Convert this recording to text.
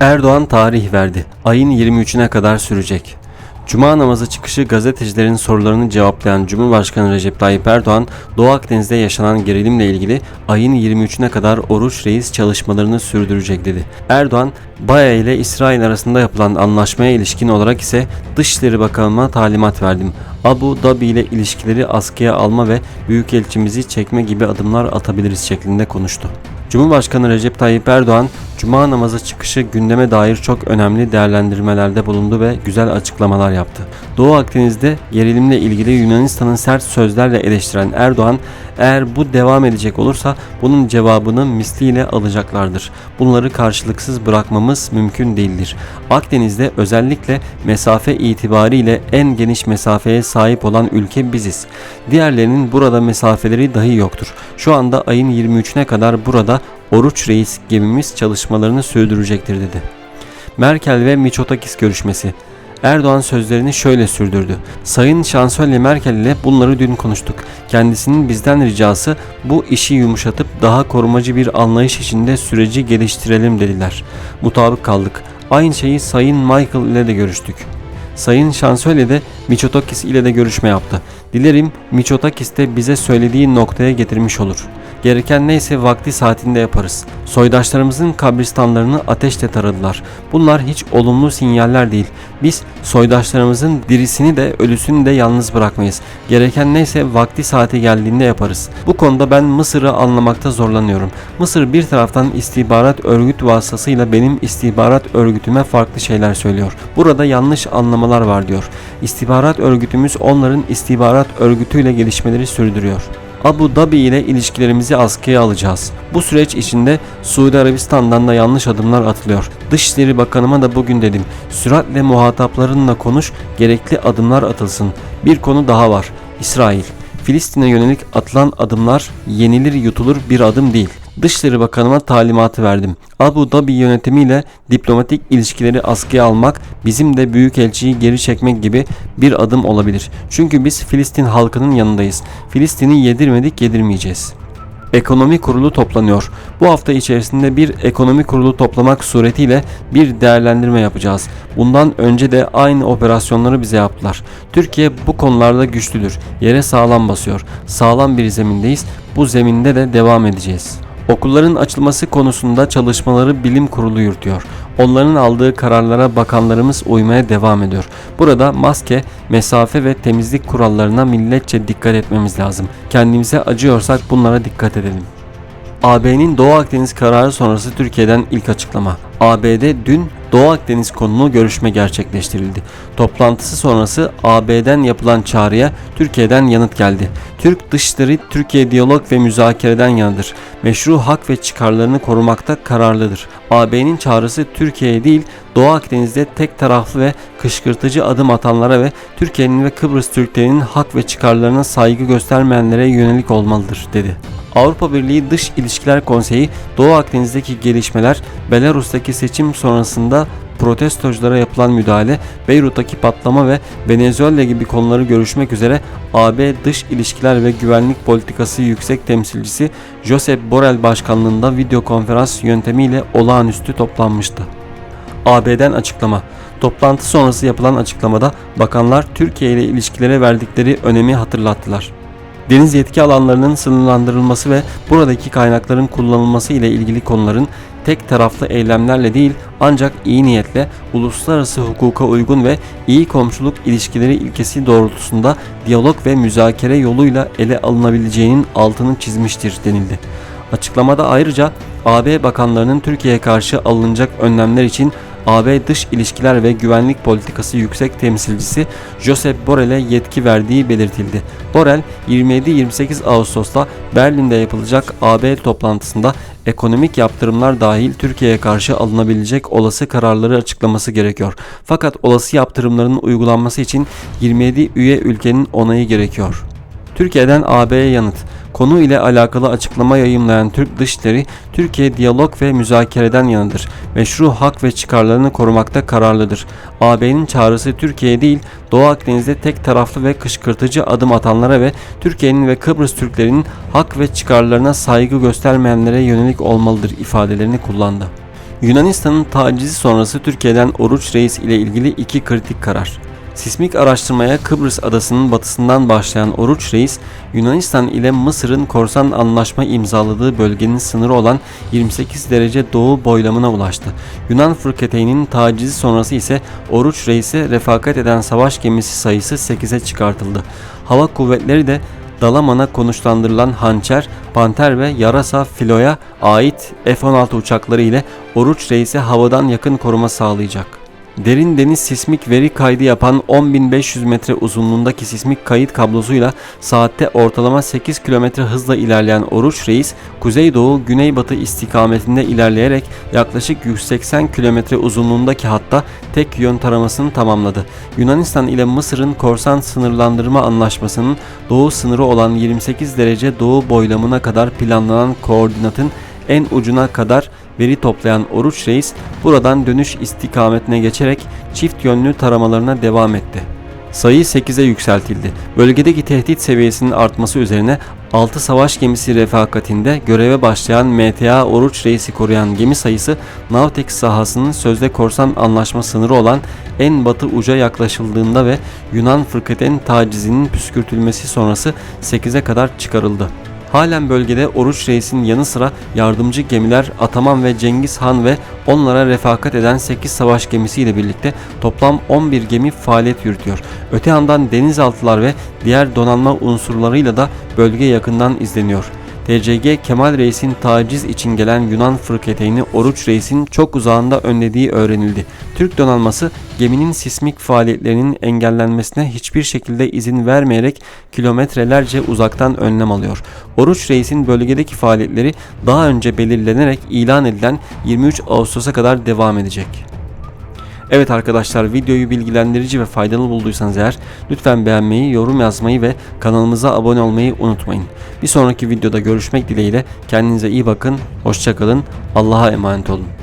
Erdoğan tarih verdi. Ayın 23'üne kadar sürecek. Cuma namazı çıkışı gazetecilerin sorularını cevaplayan Cumhurbaşkanı Recep Tayyip Erdoğan, Doğu Akdeniz'de yaşanan gerilimle ilgili ayın 23'üne kadar Oruç Reis çalışmalarını sürdürecek dedi. Erdoğan, Baya ile İsrail arasında yapılan anlaşmaya ilişkin olarak ise Dışişleri Bakanlığı'na talimat verdim. Abu Dhabi ile ilişkileri askıya alma ve büyükelçimizi çekme gibi adımlar atabiliriz şeklinde konuştu. Cumhurbaşkanı Recep Tayyip Erdoğan, Cuma namazı çıkışı gündeme dair çok önemli değerlendirmelerde bulundu ve güzel açıklamalar yaptı. Doğu Akdeniz'de gerilimle ilgili Yunanistan'ın sert sözlerle eleştiren Erdoğan, eğer bu devam edecek olursa bunun cevabını misliyle alacaklardır. Bunları karşılıksız bırakmamız mümkün değildir. Akdeniz'de özellikle mesafe itibariyle en geniş mesafeye sahip olan ülke biziz. Diğerlerinin burada mesafeleri dahi yoktur. Şu anda ayın 23'üne kadar burada Oruç Reis gemimiz çalışmalarını sürdürecektir dedi. Merkel ve Miçotakis görüşmesi Erdoğan sözlerini şöyle sürdürdü. Sayın Şansölye Merkel ile bunları dün konuştuk. Kendisinin bizden ricası bu işi yumuşatıp daha korumacı bir anlayış içinde süreci geliştirelim dediler. Mutabık kaldık. Aynı şeyi Sayın Michael ile de görüştük. Sayın Şansölye de Miçotakis ile de görüşme yaptı. Dilerim Miçotakis de bize söylediği noktaya getirmiş olur. Gereken neyse vakti saatinde yaparız. Soydaşlarımızın kabristanlarını ateşle taradılar. Bunlar hiç olumlu sinyaller değil. Biz soydaşlarımızın dirisini de ölüsünü de yalnız bırakmayız. Gereken neyse vakti saati geldiğinde yaparız. Bu konuda ben Mısır'ı anlamakta zorlanıyorum. Mısır bir taraftan istihbarat örgüt vasıtasıyla benim istihbarat örgütüme farklı şeyler söylüyor. Burada yanlış anlamalar var diyor. İstihbarat örgütümüz onların istihbarat örgütüyle gelişmeleri sürdürüyor. Abu Dhabi ile ilişkilerimizi askıya alacağız. Bu süreç içinde Suudi Arabistan'dan da yanlış adımlar atılıyor. Dışişleri Bakanıma da bugün dedim. Süratle muhataplarınla konuş, gerekli adımlar atılsın. Bir konu daha var. İsrail. Filistin'e yönelik atılan adımlar yenilir yutulur bir adım değil. Dışişleri Bakanıma talimatı verdim. Abu Dhabi yönetimiyle diplomatik ilişkileri askıya almak, bizim de büyükelçiyi geri çekmek gibi bir adım olabilir. Çünkü biz Filistin halkının yanındayız. Filistin'i yedirmedik, yedirmeyeceğiz. Ekonomi Kurulu toplanıyor. Bu hafta içerisinde bir ekonomi kurulu toplamak suretiyle bir değerlendirme yapacağız. Bundan önce de aynı operasyonları bize yaptılar. Türkiye bu konularda güçlüdür. Yere sağlam basıyor. Sağlam bir zemindeyiz. Bu zeminde de devam edeceğiz. Okulların açılması konusunda çalışmaları bilim kurulu yürütüyor. Onların aldığı kararlara bakanlarımız uymaya devam ediyor. Burada maske, mesafe ve temizlik kurallarına milletçe dikkat etmemiz lazım. Kendimize acıyorsak bunlara dikkat edelim. AB'nin Doğu Akdeniz kararı sonrası Türkiye'den ilk açıklama. AB'de dün Doğu Akdeniz konulu görüşme gerçekleştirildi. Toplantısı sonrası AB'den yapılan çağrıya Türkiye'den yanıt geldi. Türk dışları Türkiye diyalog ve müzakereden yanıdır. Meşru hak ve çıkarlarını korumakta kararlıdır. AB'nin çağrısı Türkiye'ye değil Doğu Akdeniz'de tek taraflı ve kışkırtıcı adım atanlara ve Türkiye'nin ve Kıbrıs Türklerinin hak ve çıkarlarına saygı göstermeyenlere yönelik olmalıdır dedi. Avrupa Birliği Dış İlişkiler Konseyi Doğu Akdeniz'deki gelişmeler, Belarus'taki seçim sonrasında protestoculara yapılan müdahale, Beyrut'taki patlama ve Venezuela gibi konuları görüşmek üzere AB Dış İlişkiler ve Güvenlik Politikası Yüksek Temsilcisi Josep Borrell başkanlığında video konferans yöntemiyle olağanüstü toplanmıştı. AB'den açıklama. Toplantı sonrası yapılan açıklamada bakanlar Türkiye ile ilişkilere verdikleri önemi hatırlattılar. Deniz yetki alanlarının sınırlandırılması ve buradaki kaynakların kullanılması ile ilgili konuların tek taraflı eylemlerle değil ancak iyi niyetle uluslararası hukuka uygun ve iyi komşuluk ilişkileri ilkesi doğrultusunda diyalog ve müzakere yoluyla ele alınabileceğinin altını çizmiştir denildi. Açıklamada ayrıca AB bakanlarının Türkiye'ye karşı alınacak önlemler için AB Dış İlişkiler ve Güvenlik Politikası Yüksek Temsilcisi Josep Borrell'e yetki verdiği belirtildi. Borrell 27-28 Ağustos'ta Berlin'de yapılacak AB toplantısında ekonomik yaptırımlar dahil Türkiye'ye karşı alınabilecek olası kararları açıklaması gerekiyor. Fakat olası yaptırımların uygulanması için 27 üye ülkenin onayı gerekiyor. Türkiye'den AB'ye yanıt. Konu ile alakalı açıklama yayımlayan Türk Dışişleri, Türkiye diyalog ve müzakereden yanıdır. Meşru hak ve çıkarlarını korumakta kararlıdır. AB'nin çağrısı Türkiye değil, Doğu Akdeniz'de tek taraflı ve kışkırtıcı adım atanlara ve Türkiye'nin ve Kıbrıs Türklerinin hak ve çıkarlarına saygı göstermeyenlere yönelik olmalıdır ifadelerini kullandı. Yunanistan'ın tacizi sonrası Türkiye'den Oruç Reis ile ilgili iki kritik karar. Sismik araştırmaya Kıbrıs adasının batısından başlayan Oruç Reis, Yunanistan ile Mısır'ın korsan anlaşma imzaladığı bölgenin sınırı olan 28 derece doğu boylamına ulaştı. Yunan fırkateyninin tacizi sonrası ise Oruç Reis'e refakat eden savaş gemisi sayısı 8'e çıkartıldı. Hava kuvvetleri de Dalaman'a konuşlandırılan Hançer, Panter ve Yarasa filoya ait F-16 uçakları ile Oruç Reis'e havadan yakın koruma sağlayacak. Derin deniz sismik veri kaydı yapan 10.500 metre uzunluğundaki sismik kayıt kablosuyla saatte ortalama 8 km hızla ilerleyen Oruç Reis, kuzeydoğu güneybatı istikametinde ilerleyerek yaklaşık 180 km uzunluğundaki hatta tek yön taramasını tamamladı. Yunanistan ile Mısır'ın korsan sınırlandırma anlaşmasının doğu sınırı olan 28 derece doğu boylamına kadar planlanan koordinatın en ucuna kadar veri toplayan Oruç Reis buradan dönüş istikametine geçerek çift yönlü taramalarına devam etti. Sayı 8'e yükseltildi. Bölgedeki tehdit seviyesinin artması üzerine 6 savaş gemisi refakatinde göreve başlayan MTA Oruç Reis'i koruyan gemi sayısı Navtex sahasının sözde korsan anlaşma sınırı olan en batı uca yaklaşıldığında ve Yunan fırkateyn tacizinin püskürtülmesi sonrası 8'e kadar çıkarıldı. Halen bölgede Oruç Reis'in yanı sıra yardımcı gemiler Ataman ve Cengiz Han ve onlara refakat eden 8 savaş gemisiyle birlikte toplam 11 gemi faaliyet yürütüyor. Öte yandan denizaltılar ve diğer donanma unsurlarıyla da bölge yakından izleniyor. TCG Kemal Reis'in taciz için gelen Yunan fırkateyni Oruç Reis'in çok uzağında önlediği öğrenildi. Türk donanması geminin sismik faaliyetlerinin engellenmesine hiçbir şekilde izin vermeyerek kilometrelerce uzaktan önlem alıyor. Oruç Reis'in bölgedeki faaliyetleri daha önce belirlenerek ilan edilen 23 Ağustos'a kadar devam edecek. Evet arkadaşlar videoyu bilgilendirici ve faydalı bulduysanız eğer lütfen beğenmeyi, yorum yazmayı ve kanalımıza abone olmayı unutmayın. Bir sonraki videoda görüşmek dileğiyle kendinize iyi bakın, hoşçakalın, Allah'a emanet olun.